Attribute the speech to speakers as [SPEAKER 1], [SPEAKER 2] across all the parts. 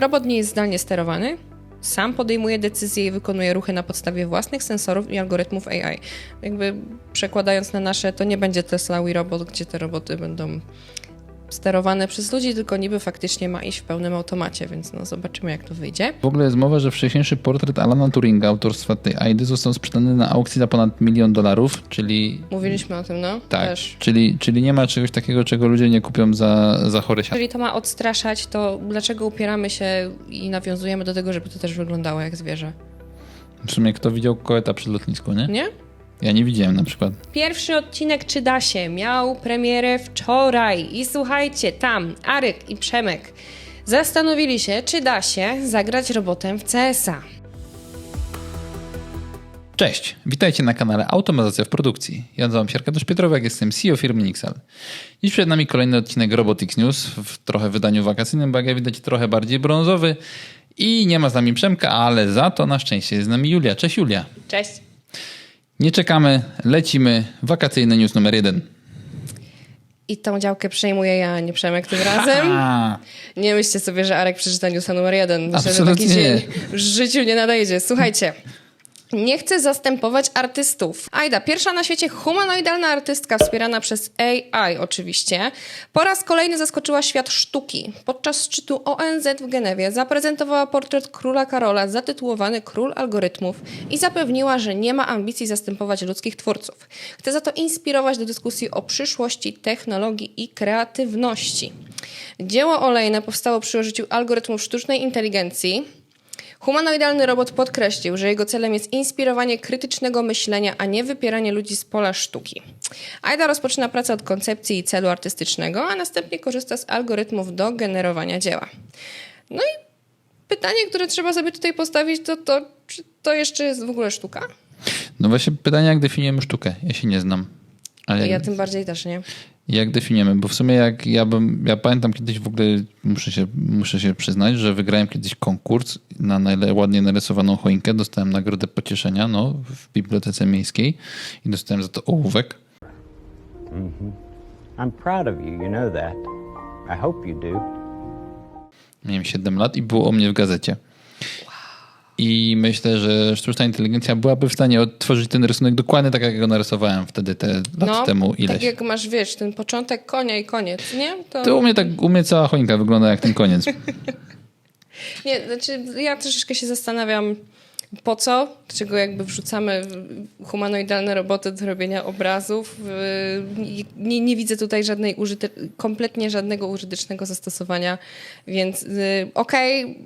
[SPEAKER 1] Robot nie jest zdalnie sterowany, sam podejmuje decyzje i wykonuje ruchy na podstawie własnych sensorów i algorytmów AI. Jakby przekładając na nasze, to nie będzie Tesla We Robot, gdzie te roboty będą sterowane przez ludzi, tylko niby faktycznie ma iść w pełnym automacie, więc no zobaczymy jak to wyjdzie.
[SPEAKER 2] W ogóle jest mowa, że wcześniejszy portret Alana Turinga autorstwa tej Aidy został sprzedany na aukcji za ponad milion dolarów, czyli
[SPEAKER 1] Mówiliśmy o tym, no?
[SPEAKER 2] tak,
[SPEAKER 1] Też.
[SPEAKER 2] czyli, czyli nie ma czegoś takiego, czego ludzie nie kupią za, za chore siano.
[SPEAKER 1] Jeżeli to ma odstraszać, to dlaczego upieramy się i nawiązujemy do tego, żeby to też wyglądało jak zwierzę?
[SPEAKER 2] W sumie kto widział koeta przy lotnisku, nie?
[SPEAKER 1] Nie?
[SPEAKER 2] Ja nie widziałem na przykład.
[SPEAKER 1] Pierwszy odcinek Czy da się miał premierę wczoraj i słuchajcie, tam Arek i Przemek zastanowili się, czy da się zagrać robotem w CS-a.
[SPEAKER 2] Cześć, witajcie na kanale Automatyzacja w produkcji. Ja nazywam się Arkadiusz Pietrowek, jestem CEO firmy Nixal. Dziś przed nami kolejny odcinek Robotics News w trochę wydaniu wakacyjnym, bo jak widać trochę bardziej brązowy i nie ma z nami Przemka, ale za to na szczęście jest z nami Julia. Cześć Julia.
[SPEAKER 1] Cześć.
[SPEAKER 2] Nie czekamy, lecimy. Wakacyjny news numer jeden.
[SPEAKER 1] I tą działkę przejmuję ja, nie Przemek tym razem.
[SPEAKER 2] A,
[SPEAKER 1] Nie myślcie sobie, że Arek przeczyta newsa numer jeden. Myślę, że
[SPEAKER 2] Absolutnie
[SPEAKER 1] taki dzień w życiu nie nadejdzie. Słuchajcie. Nie chcę zastępować artystów. Aida, pierwsza na świecie humanoidalna artystka wspierana przez AI oczywiście, po raz kolejny zaskoczyła świat sztuki. Podczas szczytu ONZ w Genewie zaprezentowała portret króla Karola zatytułowany Król Algorytmów i zapewniła, że nie ma ambicji zastępować ludzkich twórców. Chce za to inspirować do dyskusji o przyszłości technologii i kreatywności. Dzieło olejne powstało przy użyciu algorytmów sztucznej inteligencji, Humanoidalny robot podkreślił, że jego celem jest inspirowanie krytycznego myślenia, a nie wypieranie ludzi z pola sztuki. Aida rozpoczyna pracę od koncepcji i celu artystycznego, a następnie korzysta z algorytmów do generowania dzieła. No i pytanie, które trzeba sobie tutaj postawić, to to, czy to jeszcze jest w ogóle sztuka?
[SPEAKER 2] no właśnie pytanie, jak definiujemy sztukę? Ja się nie znam. Ale
[SPEAKER 1] Ja tym bardziej też nie.
[SPEAKER 2] Jak definiujemy? Bo w sumie jak ja bym, ja pamiętam kiedyś w ogóle, muszę się, muszę się przyznać, że wygrałem kiedyś konkurs na najle, ładnie narysowaną choinkę. Dostałem nagrodę pocieszenia no, w bibliotece miejskiej i dostałem za to ołówek.
[SPEAKER 3] I'm proud of you, you know that. I hope you do.
[SPEAKER 2] Miałem 7 lat i było o mnie w gazecie. I myślę, że sztuczna inteligencja byłaby w stanie odtworzyć ten rysunek dokładnie tak, jak go narysowałem wtedy, te lat temu ileś.
[SPEAKER 1] tak jak masz, wiesz, ten początek konia i koniec, nie?
[SPEAKER 2] To u mnie tak, u mnie cała choinka wygląda jak ten koniec.
[SPEAKER 1] Nie, znaczy ja troszeczkę się zastanawiam, po co, dlaczego jakby wrzucamy humanoidalne roboty do robienia obrazów. Yy, Nie, nie widzę tutaj żadnej użyte, kompletnie żadnego użytecznego zastosowania, więc yy, okej,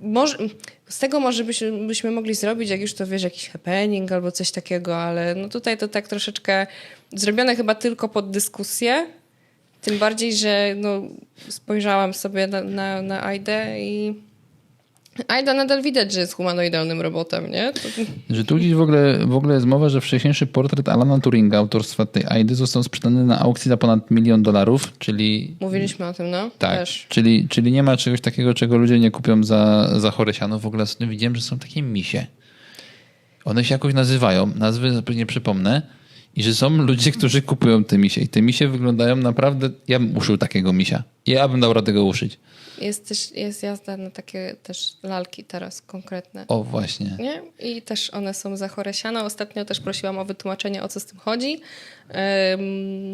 [SPEAKER 1] może, z tego może byśmy, byśmy mogli zrobić, jak już to wiesz, jakiś happening albo coś takiego, ale no tutaj to tak troszeczkę zrobione chyba tylko pod dyskusję. Tym bardziej, że no, spojrzałam sobie na, na, na i Aida nadal widać, że jest humanoidalnym robotem, nie? To,
[SPEAKER 2] Że tu gdzieś w ogóle, w ogóle jest mowa, że wcześniejszy portret Alana Turinga autorstwa tej Aidy został sprzedany na aukcji za ponad milion dolarów, czyli
[SPEAKER 1] mówiliśmy o tym, no?
[SPEAKER 2] tak,
[SPEAKER 1] Też.
[SPEAKER 2] czyli, czyli nie ma czegoś takiego, czego ludzie nie kupią za, za chore siano. W ogóle widziałem, że są takie misie. One się jakoś nazywają, nazwy nie przypomnę. I że są ludzie, którzy kupują te misie. I te misie wyglądają naprawdę... Ja bym uszył takiego misia. Ja bym dał radę go uszyć.
[SPEAKER 1] Jest też jest jazda na takie też lalki teraz konkretne.
[SPEAKER 2] O, właśnie.
[SPEAKER 1] Nie? I też one są za chore siano. Ostatnio też prosiłam o wytłumaczenie, o co z tym chodzi.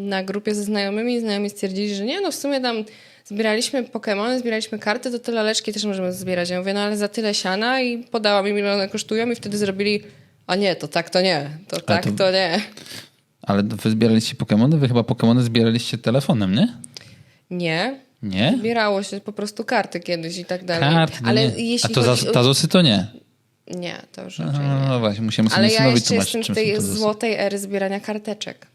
[SPEAKER 1] Na grupie ze znajomymi znajomi stwierdzili, że nie, no w sumie tam zbieraliśmy Pokemony, zbieraliśmy karty, to te laleczki też możemy zbierać. Ja mówię, no ale za tyle siana i podałam im, ile one kosztują i wtedy zrobili, a nie, to tak to nie, to tak
[SPEAKER 2] to-
[SPEAKER 1] to nie.
[SPEAKER 2] Ale wy zbieraliście Pokemony? Wy chyba Pokemony zbieraliście telefonem, nie?
[SPEAKER 1] Nie,
[SPEAKER 2] Nie?
[SPEAKER 1] Zbierało się po prostu karty kiedyś i tak dalej.
[SPEAKER 2] Karty, no
[SPEAKER 1] Ale
[SPEAKER 2] nie.
[SPEAKER 1] jeśli
[SPEAKER 2] A to
[SPEAKER 1] chodzi
[SPEAKER 2] za, Tazosy to nie.
[SPEAKER 1] Nie, to już raczej
[SPEAKER 2] No,
[SPEAKER 1] nie.
[SPEAKER 2] no właśnie, musimy sobie
[SPEAKER 1] Ale ja
[SPEAKER 2] synowi
[SPEAKER 1] jeszcze
[SPEAKER 2] tłumaczyć,
[SPEAKER 1] jestem w tej złotej ery zbierania karteczek.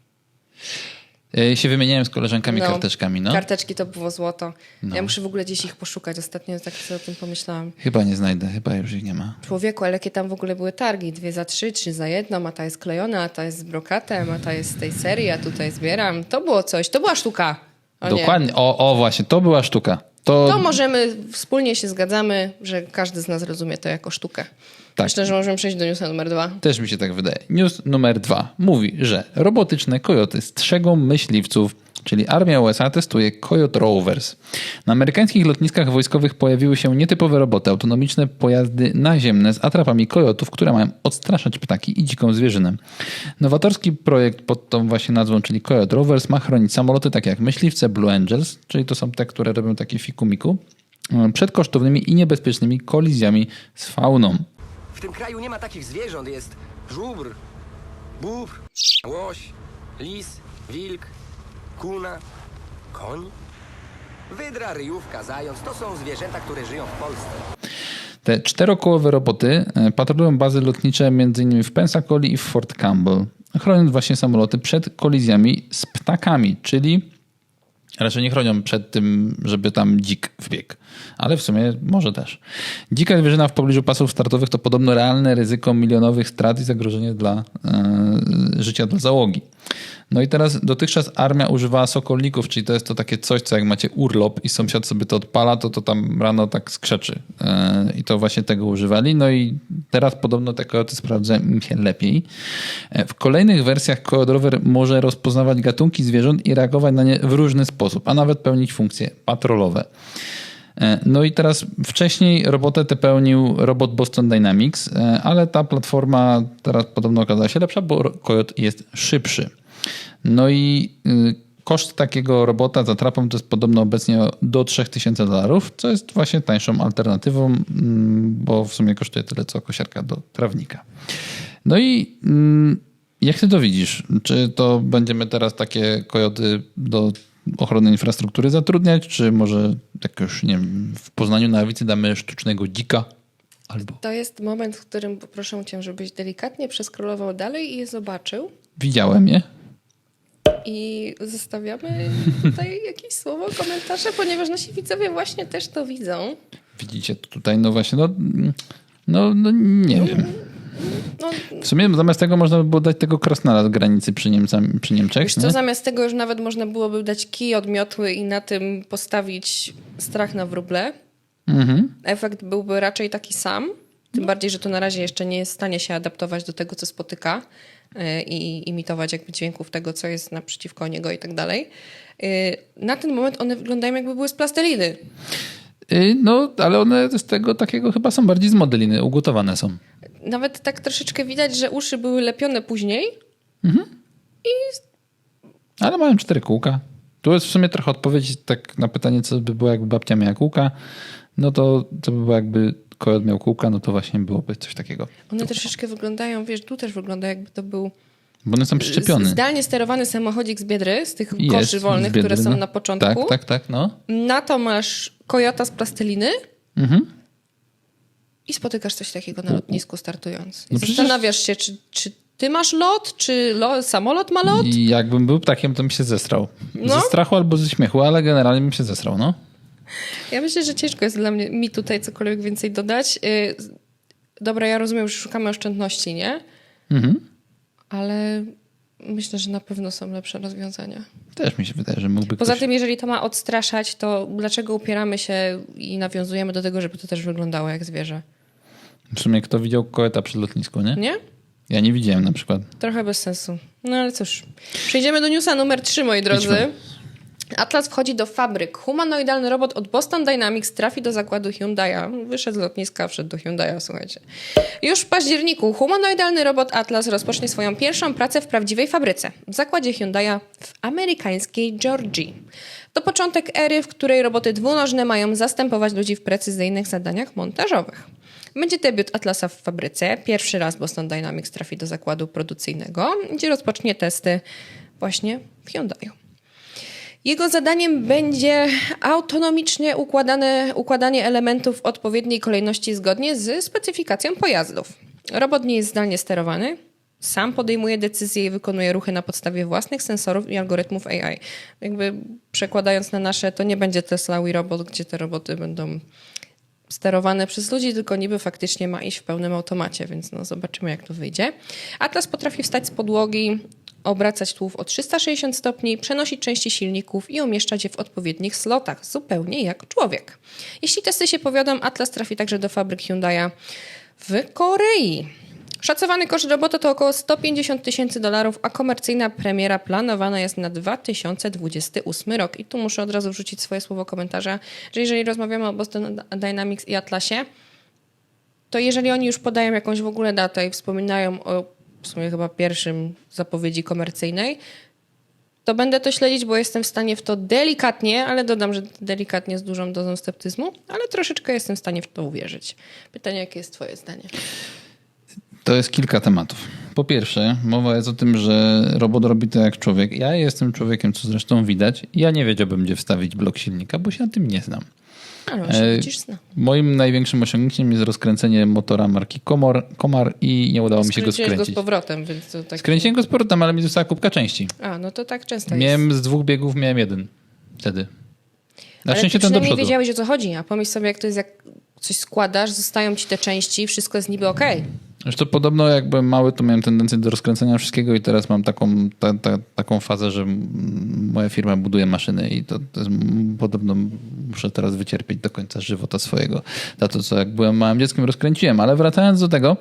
[SPEAKER 2] Ja się wymieniałem z koleżankami karteczkami, no.
[SPEAKER 1] Karteczki to było złoto. Ja muszę w ogóle gdzieś ich poszukać. Ostatnio tak sobie o tym pomyślałam.
[SPEAKER 2] Chyba nie znajdę, chyba już ich nie ma.
[SPEAKER 1] Człowieku, ale jakie tam w ogóle były targi? Dwie za trzy, trzy za jedną, a ta jest klejona, a ta jest z brokatem, a ta jest z tej serii, a tutaj zbieram. To było coś, to była sztuka. O nie.
[SPEAKER 2] Dokładnie, o, o właśnie, to była sztuka. To,
[SPEAKER 1] To możemy, wspólnie się zgadzamy, że każdy z nas rozumie to jako sztukę.
[SPEAKER 2] Tak.
[SPEAKER 1] Myślę, że możemy przejść do newsa numer dwa.
[SPEAKER 2] też mi się tak wydaje. News numer dwa mówi, że robotyczne kojoty strzegą myśliwców. Czyli armia USA testuje Coyote Rovers. Na amerykańskich lotniskach wojskowych pojawiły się nietypowe roboty, autonomiczne pojazdy naziemne z atrapami kojotów, które mają odstraszać ptaki i dziką zwierzynę. Nowatorski projekt pod tą właśnie nazwą, czyli Coyote Rovers, ma chronić samoloty takie jak myśliwce Blue Angels, czyli to są te, które robią takie fikumiku, przed kosztownymi i niebezpiecznymi kolizjami z fauną.
[SPEAKER 4] W tym kraju nie ma takich zwierząt. Jest żubr, bóbr, łoś, lis, wilk, kuna, koń. Wydra, ryjówka, zając to są zwierzęta, które żyją w Polsce.
[SPEAKER 2] Te czterokołowe roboty e, patrolują bazy lotnicze m.in. w Pensacola i w Fort Campbell, chroniąc właśnie samoloty przed kolizjami z ptakami, czyli raczej nie chronią przed tym, żeby tam dzik wbiegł, ale w sumie może też. Dzika zwierzyna w pobliżu pasów startowych to podobno realne ryzyko milionowych strat i zagrożenie dla e, życia dla załogi. No i teraz dotychczas armia używała sokolników, czyli to jest to takie coś, co jak macie urlop i sąsiad sobie to odpala, to to tam rano tak skrzeczy. E, I to właśnie tego używali. No i teraz podobno te kojoty sprawdzają się lepiej. E, W kolejnych wersjach Coyote Rover może rozpoznawać gatunki zwierząt i reagować na nie w różny sposób, a nawet pełnić funkcje patrolowe. E, No i teraz wcześniej robotę tę pełnił robot Boston Dynamics, ale ta platforma teraz podobno okazała się lepsza, bo Coyote jest szybszy. No i y, koszt takiego robota za trapą to jest podobno obecnie do 3000 dolarów, co jest właśnie tańszą alternatywą, mm, bo w sumie kosztuje tyle co kosiarka do trawnika. No i mm, jak ty to widzisz? Czy to będziemy teraz takie kojoty do ochrony infrastruktury zatrudniać, czy może tak już, nie wiem, w Poznaniu na damy sztucznego dzika? Albo
[SPEAKER 1] To jest moment, w którym poproszę cię, żebyś delikatnie przeskrolował dalej i je zobaczył.
[SPEAKER 2] widziałem je.
[SPEAKER 1] I zostawiamy tutaj jakieś słowo, komentarze, ponieważ nasi widzowie właśnie też to widzą.
[SPEAKER 2] Widzicie tutaj, no właśnie, no, no, no nie wiem.
[SPEAKER 1] No,
[SPEAKER 2] W sumie zamiast tego można by było dać tego krasnala z granicy przy, Niemcami, przy Niemczech.
[SPEAKER 1] wiesz co,
[SPEAKER 2] nie?
[SPEAKER 1] zamiast tego już nawet można byłoby dać kij od miotły i na tym postawić strach na wróble.
[SPEAKER 2] Mhm.
[SPEAKER 1] Efekt byłby raczej taki sam. Tym bardziej, że to na razie jeszcze nie jest w stanie się adaptować do tego, co spotyka i imitować jakby dźwięków tego, co jest naprzeciwko niego i tak dalej. Yy, Na ten moment one wyglądają jakby były z plasteliny.
[SPEAKER 2] Y, No, ale one z tego takiego chyba są bardziej z modeliny, ugotowane są.
[SPEAKER 1] Nawet tak troszeczkę widać, że uszy były lepione później.
[SPEAKER 2] Ale mają cztery kółka. Tu jest w sumie trochę odpowiedź tak na pytanie, co by było, jakby babcia miała kółka. No to co by było, jakby kojot miał kółka, no to właśnie byłoby coś takiego.
[SPEAKER 1] One troszeczkę wyglądają, wiesz, tu też wygląda jakby to był
[SPEAKER 2] Bo one są
[SPEAKER 1] z-
[SPEAKER 2] przyczepione.
[SPEAKER 1] zdalnie sterowany samochodzik z Biedry, z tych
[SPEAKER 2] Jest
[SPEAKER 1] koszy wolnych,
[SPEAKER 2] Biedry,
[SPEAKER 1] które są
[SPEAKER 2] no.
[SPEAKER 1] na początku.
[SPEAKER 2] Tak, tak, tak, no.
[SPEAKER 1] Na to masz kojota z plasteliny
[SPEAKER 2] Mhm.
[SPEAKER 1] i spotykasz coś takiego na lotnisku startując. I
[SPEAKER 2] No przecież-
[SPEAKER 1] zastanawiasz się, czy, czy ty masz lot, czy lo, samolot ma lot?
[SPEAKER 2] I jakbym był ptakiem, to bym się zesrał.
[SPEAKER 1] No.
[SPEAKER 2] Ze strachu albo ze śmiechu, ale generalnie bym się zesrał, no.
[SPEAKER 1] Ja myślę, że ciężko jest dla mnie mi tutaj cokolwiek więcej dodać. Yy, Dobra, ja rozumiem, że szukamy oszczędności, nie?
[SPEAKER 2] Mhm.
[SPEAKER 1] Ale myślę, że na pewno są lepsze rozwiązania.
[SPEAKER 2] Też mi się wydaje, że mógłby
[SPEAKER 1] Poza
[SPEAKER 2] ktoś...
[SPEAKER 1] tym, jeżeli to ma odstraszać, to dlaczego upieramy się i nawiązujemy do tego, żeby to też wyglądało jak zwierzę?
[SPEAKER 2] W sumie kto widział kojota przy lotnisku, nie?
[SPEAKER 1] Nie?
[SPEAKER 2] Ja nie widziałem na przykład.
[SPEAKER 1] Trochę bez sensu. No ale cóż. Przejdziemy do newsa numer 3, moi drodzy.
[SPEAKER 2] Idźmy.
[SPEAKER 1] Atlas wchodzi do fabryk. Humanoidalny robot od Boston Dynamics trafi do zakładu Hyundai'a. Wyszedł z lotniska, wszedł do Hyundai'a, słuchajcie. Już w październiku humanoidalny robot Atlas rozpocznie swoją pierwszą pracę w prawdziwej fabryce. W zakładzie Hyundai'a w amerykańskiej Georgii. To początek ery, w której roboty dwunożne mają zastępować ludzi w precyzyjnych zadaniach montażowych. Będzie debiut Atlasa w fabryce. Pierwszy raz Boston Dynamics trafi do zakładu produkcyjnego, gdzie rozpocznie testy właśnie w Hyundai'u. Jego zadaniem będzie autonomicznie układane, układanie elementów w odpowiedniej kolejności zgodnie z specyfikacją pojazdów. Robot nie jest zdalnie sterowany, sam podejmuje decyzje i wykonuje ruchy na podstawie własnych sensorów i algorytmów AI. Jakby przekładając na nasze, to nie będzie Tesla i robot, gdzie te roboty będą sterowane przez ludzi, tylko niby faktycznie ma iść w pełnym automacie, więc no zobaczymy jak to wyjdzie. Atlas potrafi wstać z podłogi, obracać tułów o 360 stopni, przenosić części silników i umieszczać je w odpowiednich slotach, zupełnie jak człowiek. Jeśli testy się powiodą, Atlas trafi także do fabryk Hyundai'a w Korei. Szacowany koszt roboty to około 150 tysięcy dolarów, a komercyjna premiera planowana jest na 2028 rok. I tu muszę od razu wrzucić swoje słowo komentarza, że jeżeli rozmawiamy o Boston Dynamics i Atlasie, to jeżeli oni już podają jakąś w ogóle datę i wspominają o w sumie chyba pierwszym zapowiedzi komercyjnej, to będę to śledzić, bo jestem w stanie w to delikatnie, ale dodam, że delikatnie z dużą dozą sceptyzmu, ale troszeczkę jestem w stanie w to uwierzyć. Pytanie, jakie jest twoje zdanie?
[SPEAKER 2] To jest kilka tematów. Po pierwsze, mowa jest o tym, że robot robi to jak człowiek. Ja jestem człowiekiem, co zresztą widać. Ja nie wiedziałbym, gdzie wstawić blok silnika, bo się na tym nie znam.
[SPEAKER 1] Ale on się
[SPEAKER 2] E,
[SPEAKER 1] widzisz, zna.
[SPEAKER 2] Moim największym osiągnięciem jest rozkręcenie motora marki Komar, Komar i nie udało mi się go
[SPEAKER 1] Skręciłeś go z
[SPEAKER 2] skręcić.
[SPEAKER 1] powrotem, więc to tak...
[SPEAKER 2] Skręciłem go z powrotem, ale mi została kubka części.
[SPEAKER 1] A, no to tak często jest.
[SPEAKER 2] Miałem z dwóch biegów, miałem jeden wtedy. Na
[SPEAKER 1] Ale
[SPEAKER 2] szczęście ten do przodu.
[SPEAKER 1] wiedziałeś, o co chodzi. A pomyśl sobie, jak to jest, jak coś składasz, zostają ci te części, wszystko jest niby okej.
[SPEAKER 2] Zresztą podobno jak byłem mały, to miałem tendencję do rozkręcania wszystkiego i teraz mam taką, ta, ta, taką fazę, że moja firma buduje maszyny i to, to jest, podobno muszę teraz wycierpieć do końca żywota swojego za to, co jak byłem małym dzieckiem rozkręciłem. Ale wracając do tego,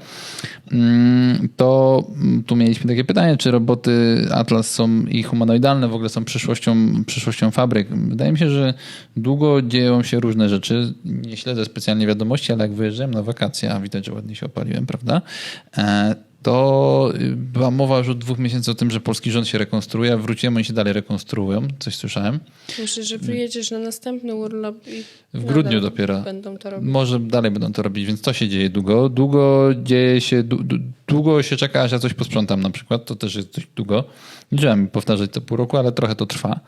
[SPEAKER 2] mm, to tu mieliśmy takie pytanie, czy roboty Atlas są i humanoidalne w ogóle są przyszłością, przyszłością fabryk. Wydaje mi się, że długo dzieją się różne rzeczy. Nie śledzę specjalnie wiadomości, ale jak wyjeżdżałem na wakacje, a widać, że ładnie się opaliłem, prawda? E, To była mowa już od dwóch miesięcy o tym, że polski rząd się rekonstruuje, a wróciłem, oni się dalej rekonstruują. Coś słyszałem.
[SPEAKER 1] Myślę, że wyjedziesz na następny urlop i
[SPEAKER 2] W grudniu dopiero.
[SPEAKER 1] Będą to robić.
[SPEAKER 2] Może dalej będą to robić, więc to się dzieje długo. Długo dzieje się, długo się czeka, aż ja coś posprzątam na przykład. To też jest dość długo. Nie trzeba mi powtarzać to pół roku, ale trochę to trwa.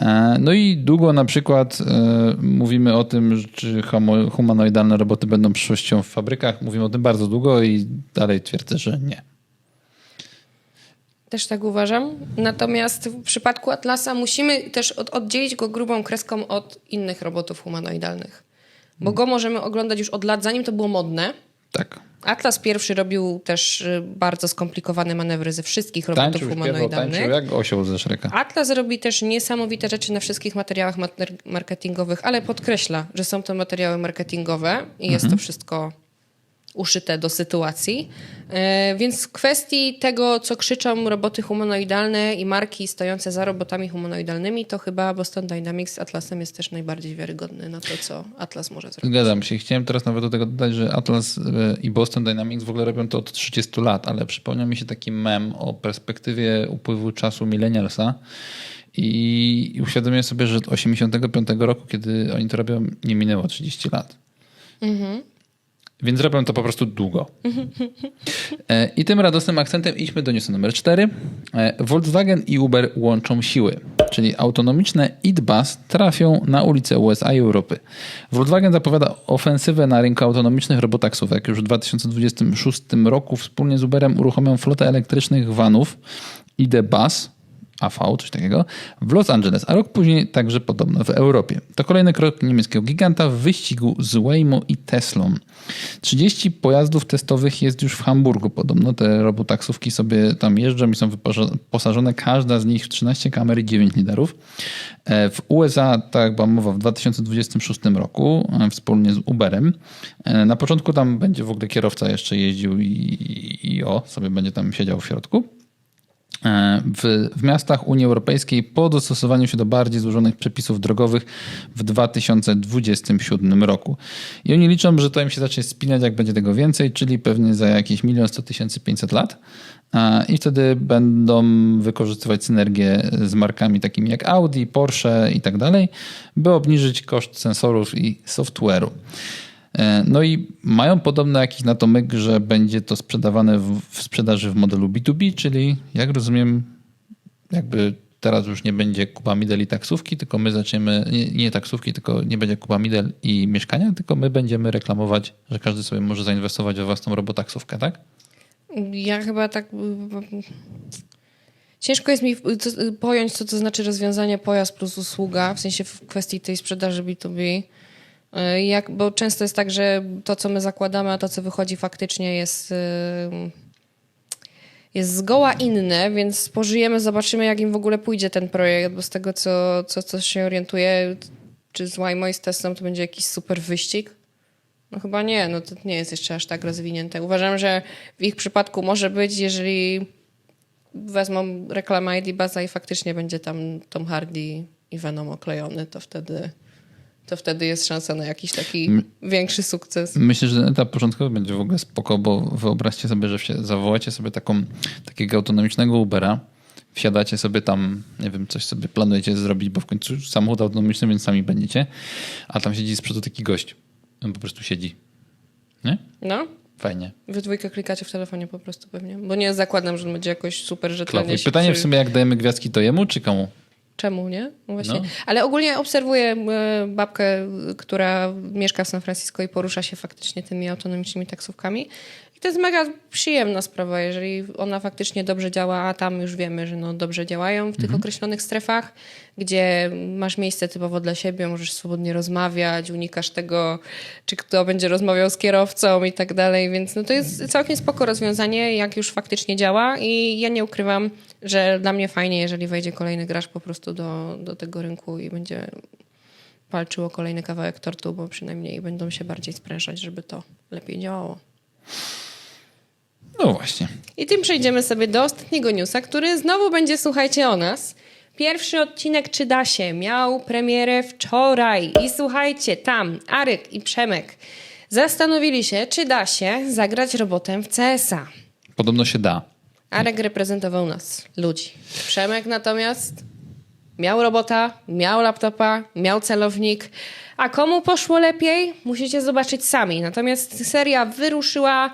[SPEAKER 2] E, No i długo na przykład e, mówimy o tym, czy humanoidalne roboty będą przyszłością w fabrykach. Mówimy o tym bardzo długo i dalej twierdzę, że nie.
[SPEAKER 1] Też tak uważam. Natomiast w przypadku Atlasa musimy też od, oddzielić go grubą kreską od innych robotów humanoidalnych. Bo go możemy oglądać już od lat, zanim to było modne.
[SPEAKER 2] Tak.
[SPEAKER 1] Atlas pierwszy robił też y, bardzo skomplikowane manewry ze wszystkich robotów
[SPEAKER 2] Tańczył,
[SPEAKER 1] humanoidalnych.
[SPEAKER 2] tańczył jak osioł ze Szreka.
[SPEAKER 1] Atlas robi też niesamowite rzeczy na wszystkich materiałach mater- marketingowych, ale podkreśla, że są to materiały marketingowe i jest to wszystko uszyte do sytuacji. E, Więc w kwestii tego, co krzyczą roboty humanoidalne i marki stojące za robotami humanoidalnymi, to chyba Boston Dynamics z Atlasem jest też najbardziej wiarygodny na to, co Atlas może zrobić.
[SPEAKER 2] Zgadzam się. Chciałem teraz nawet do tego dodać, że Atlas e, i Boston Dynamics w ogóle robią to od 30 lat, ale przypomniał mi się taki mem o perspektywie upływu czasu millennialsa i uświadomiłem sobie, że od 85 roku, kiedy oni to robią, nie minęło 30 lat. Więc robią to po prostu długo. E, I tym radosnym akcentem idźmy do newsu numer 4. Volkswagen i Uber łączą siły, czyli autonomiczne e-bus trafią na ulice USA i Europy. Volkswagen zapowiada ofensywę na rynku autonomicznych robotaksówek. Już w 2026 roku wspólnie z Uberem uruchomią flotę elektrycznych vanów ID Bus, AV, coś takiego, w Los Angeles, a rok później także podobno w Europie. To kolejny krok niemieckiego giganta w wyścigu z Waymo i Teslą. 30 pojazdów testowych jest już w Hamburgu. Podobno te robotaksówki sobie tam jeżdżą i są wyposażone, każda z nich w 13 kamer i 9 liderów. E, W USA, tak była mowa, w 2026 roku e, wspólnie z Uberem. E, Na początku tam będzie w ogóle kierowca jeszcze jeździł i, i, i o, sobie będzie tam siedział w środku w, w miastach Unii Europejskiej po dostosowaniu się do bardziej złożonych przepisów drogowych w 2027 roku. I oni liczą, że to im się zacznie spinać, jak będzie tego więcej, czyli pewnie za jakieś 1 100 500 lat. A, I wtedy będą wykorzystywać synergię z markami takimi jak Audi, Porsche i tak dalej, by obniżyć koszt sensorów i software'u. E, No i mają podobno jakiś na to myk, że będzie to sprzedawane w, w sprzedaży w modelu B2B, czyli jak rozumiem, jakby teraz już nie będzie Kuba Midel i taksówki, tylko my zaczniemy, nie, nie taksówki, tylko nie będzie Kuba Midel i mieszkania, tylko my będziemy reklamować, że każdy sobie może zainwestować we własną robotaksówkę, tak?
[SPEAKER 1] Ja chyba tak. Ciężko jest mi pojąć, co to znaczy rozwiązanie pojazd plus usługa, w sensie w kwestii tej sprzedaży B2B. Y, Jak, bo często jest tak, że to, co my zakładamy, a to, co wychodzi faktycznie jest, y, jest zgoła inne, więc pożyjemy, zobaczymy, jak im w ogóle pójdzie ten projekt, bo z tego, co, co, co się orientuję, czy z Waymo i z Teslą, to będzie jakiś super wyścig. No chyba nie, no to nie jest jeszcze aż tak rozwinięte. Uważam, że w ich przypadku może być, jeżeli wezmą reklamę ID Baza i faktycznie będzie tam Tom Hardy i Venom oklejony, to wtedy, to wtedy jest szansa na jakiś taki większy sukces.
[SPEAKER 2] Myślę, że ten etap początkowy będzie w ogóle spoko, bo wyobraźcie sobie, że się, zawołacie sobie taką, takiego autonomicznego Ubera, wsiadacie sobie tam, nie wiem, coś sobie planujecie zrobić, bo w końcu samochód autonomiczny, więc sami będziecie, a tam siedzi z przodu taki gość. On po prostu siedzi. Nie?
[SPEAKER 1] No,
[SPEAKER 2] Fajnie.
[SPEAKER 1] wy dwójkę klikacie w telefonie po prostu pewnie, bo nie zakładam, że on będzie jakoś super rzetelnie się
[SPEAKER 2] Pytanie w
[SPEAKER 1] przy-
[SPEAKER 2] sumie, jak dajemy gwiazdki, to jemu czy komu?
[SPEAKER 1] Czemu, nie? No Właśnie.
[SPEAKER 2] No.
[SPEAKER 1] Ale ogólnie obserwuję e, babkę, która mieszka w San Francisco i porusza się faktycznie tymi autonomicznymi taksówkami. I to jest mega przyjemna sprawa, jeżeli ona faktycznie dobrze działa, a tam już wiemy, że no dobrze działają w tych określonych strefach, gdzie masz miejsce typowo dla siebie, możesz swobodnie rozmawiać, unikasz tego, czy kto będzie rozmawiał z kierowcą i tak dalej, więc no to jest całkiem spoko rozwiązanie, jak już faktycznie działa i ja nie ukrywam, że dla mnie fajnie, jeżeli wejdzie kolejny gracz po prostu do, do tego rynku i będzie walczył o kolejny kawałek tortu, bo przynajmniej będą się bardziej sprężać, żeby to lepiej działało.
[SPEAKER 2] No właśnie.
[SPEAKER 1] I tym przejdziemy sobie do ostatniego newsa, który znowu będzie, słuchajcie, o nas. Pierwszy odcinek Czy da się miał premierę wczoraj i słuchajcie, tam Arek i Przemek zastanowili się, czy da się zagrać robotem w CS-a.
[SPEAKER 2] Podobno się da.
[SPEAKER 1] Arek reprezentował nas, ludzi. Przemek natomiast miał robota, miał laptopa, miał celownik. A komu poszło lepiej? Musicie zobaczyć sami. Natomiast seria wyruszyła,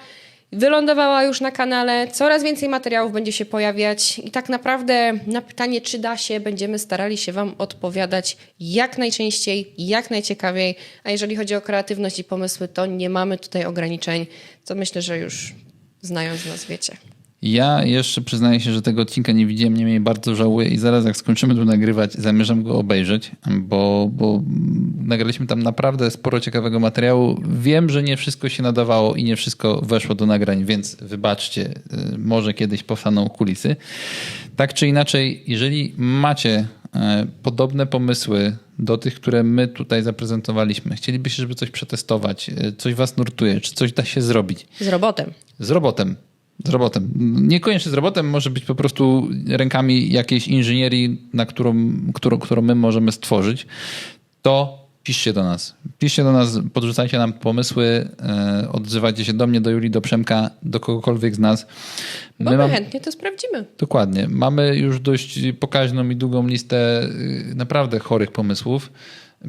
[SPEAKER 1] wylądowała już na kanale. Coraz więcej materiałów będzie się pojawiać. I tak naprawdę na pytanie, czy da się, będziemy starali się Wam odpowiadać jak najczęściej, jak najciekawiej. A jeżeli chodzi o kreatywność i pomysły, to nie mamy tutaj ograniczeń, co myślę, że już znając nas wiecie.
[SPEAKER 2] Ja jeszcze przyznaję się, że tego odcinka nie widziałem, niemniej bardzo żałuję i zaraz jak skończymy tu nagrywać, zamierzam go obejrzeć, bo, bo nagraliśmy tam naprawdę sporo ciekawego materiału. Wiem, że nie wszystko się nadawało i nie wszystko weszło do nagrań, więc wybaczcie, y, może kiedyś powstaną kulisy. Tak czy inaczej, jeżeli macie e, podobne pomysły do tych, które my tutaj zaprezentowaliśmy, chcielibyście, żeby coś przetestować, e, coś was nurtuje, czy coś da się zrobić,
[SPEAKER 1] Z robotem.
[SPEAKER 2] z robotem. Z robotem. Niekoniecznie z robotem, może być po prostu rękami jakiejś inżynierii, na którą, którą, którą my możemy stworzyć. To piszcie do nas. Piszcie do nas, podrzucajcie nam pomysły, e, odzywajcie się do mnie, do Julii, do Przemka, do kogokolwiek z nas.
[SPEAKER 1] Bo
[SPEAKER 2] My
[SPEAKER 1] my
[SPEAKER 2] mam-
[SPEAKER 1] chętnie to sprawdzimy.
[SPEAKER 2] Dokładnie. Mamy już dość pokaźną i długą listę y, naprawdę chorych pomysłów.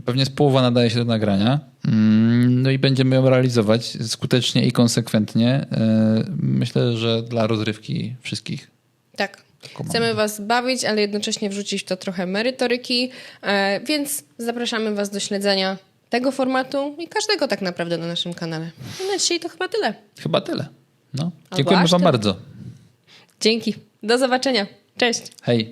[SPEAKER 2] Pewnie z połowa nadaje się do nagrania. Mm, No i będziemy ją realizować skutecznie i konsekwentnie. Y, Myślę, że dla rozrywki wszystkich.
[SPEAKER 1] Tak. Chcemy Was bawić, ale jednocześnie wrzucić w to trochę merytoryki, e, więc zapraszamy Was do śledzenia tego formatu i każdego tak naprawdę na naszym kanale. I na dzisiaj to chyba tyle.
[SPEAKER 2] Chyba tyle. No. Dziękujemy Wam
[SPEAKER 1] tyle.
[SPEAKER 2] bardzo.
[SPEAKER 1] Dzięki. Do zobaczenia. Cześć.
[SPEAKER 2] Hej.